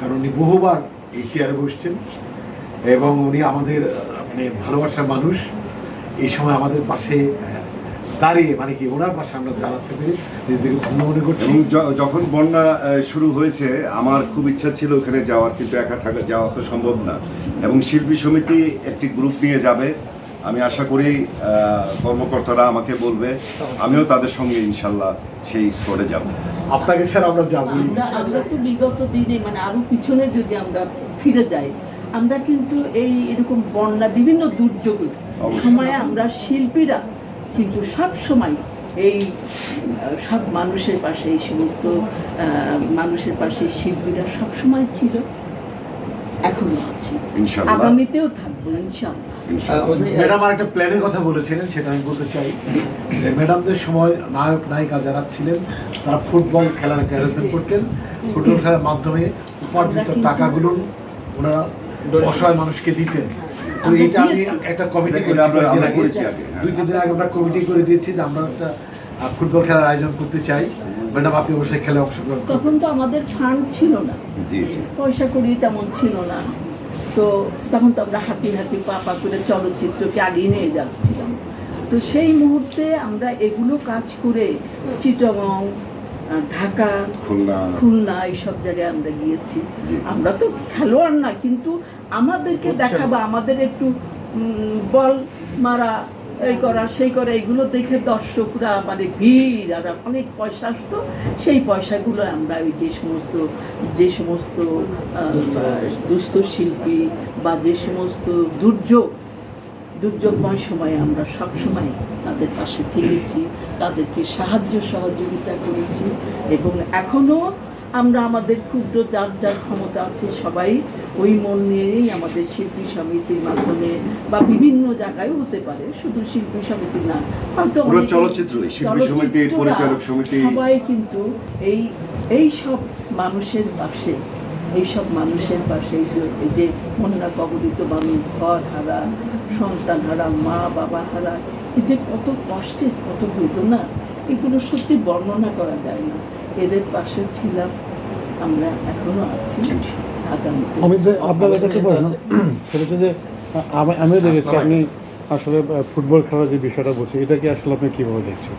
কারণ উনি বহুবার এই চেয়ারে বসছেন এবং উনি আমাদের মানে ভালোবাসার মানুষ। এই সময় আমাদের পাশে দাঁড়িয়ে মানে কি ওনার পাশে আমরা দাঁড়াতে পেরে নিজেদেরকে ধন্য মনে করছি। যখন বন্যা শুরু হয়েছে, আমার খুব ইচ্ছা ছিল ওখানে যাওয়ার, কিন্তু একা থাকা, যাওয়া তো সম্ভব না। এবং শিল্পী সমিতি একটি গ্রুপ নিয়ে যাবে। আমি আশা করি কর্মকর্তারা আমাকে বলবে। আমিও তাদের সঙ্গে ইনশাল্লাহ সেই স্পটে যাব। আপনাকে ছাড়া আমরা যাবই আমরা তো বিগত দিনে মানে আরও পিছনে যদি আমরা ফিরে যাই আমরা কিন্তু এই এরকম বন্যা বিভিন্ন দুর্যোগের। সময়ে আমরা শিল্পীরা কিন্তু সব সময় এই সব মানুষের পাশে এই সমস্ত আহ, মানুষের পাশে শিল্পীরা সব সময় ছিল এখনও আছে। আগামীতেও থাকব ইনশাল্লাহ। ম্যাডাম আর একটা প্ল্যানের কথা বলেছিলেন সেটা আমি বলতে চাই। যে ম্যাডামদের সময় নায়ক নায়িকা যারা ছিলেন তারা ফুটবল খেলার করতেন। ফুটবল খেলার মাধ্যমে উপার্জিত টাকাগুলো ওনারা অসহায় মানুষকে দিতেন। তো এটা আমি একটা কমিটি করেছি আমরা- হ্যাঁ। দুই তিন দিন আগে আমরা কমিটি করে দিয়েছি যে আমরা একটা ফুটবল খেলার আয়োজন করতে চাই। ম্যাডাম আপনি অবশ্যই খেলে অংশগ্রহণ তখন তো আমাদের ফান্ড ছিল না। পয়সা করি তেমন ছিল না। তো তখন তো আমরা হাঁটি হাঁটি পা পা করে চলচ্চিত্রকে আগিয়ে নিয়ে যাচ্ছিলাম। তো সেই মুহূর্তে আমরা এগুলো কাজ করে চিটগং ঢাকা খুলনা খুলনা এইসব জায়গায় আমরা গিয়েছি। আমরা তো খেলোয়াড় না কিন্তু আমাদেরকে দেখাবা আমাদের একটু বল মারা এই করা সেই করা এগুলো দেখে দর্শকরা মানে ভিড় আর অনেক পয়সা আসতো। সেই পয়সাগুলো আমরা ওই যে সমস্ত যে সমস্ত দুস্থ শিল্পী বা যে সমস্ত দুর্যোগ দুর্যোগময় সময়ে আমরা সব সময় তাদের পাশে থেকেছি তাদেরকে সাহায্য সহযোগিতা করেছি এবং এখনও আমরা আমাদের ক্ষুদ্র যার যার ক্ষমতা আছে সবাই ওই মন নিয়েই আমাদের শিল্পী সমিতির মাধ্যমে বা বিভিন্ন জায়গায় হতে পারে শুধু শিল্পী সমিতি না হয়তো পরিচালক সমিতি। সবাই কিন্তু এই এই সব মানুষের পাশে এইসব মানুষের পাশে এই যে- এই বন্যা কবলিত মানুষ ঘর হারা সন্তান হারা মা বাবা হারা এই যে কত কষ্টের কত বেদনা এগুলো সত্যি বর্ণনা করা যায় না এদের পাশে ছিলাম আমরা এখনও আছি আগামীতে। অমিত ভাই আপনার কাছে একটা প্রশ্ন। সেটা হচ্ছে যে আমি আমিও দেখেছি আপনি আসলে ফুটবল খেলার যে বিষয়টা বলছি এটা কি আসলে আপনি কীভাবে দেখছেন?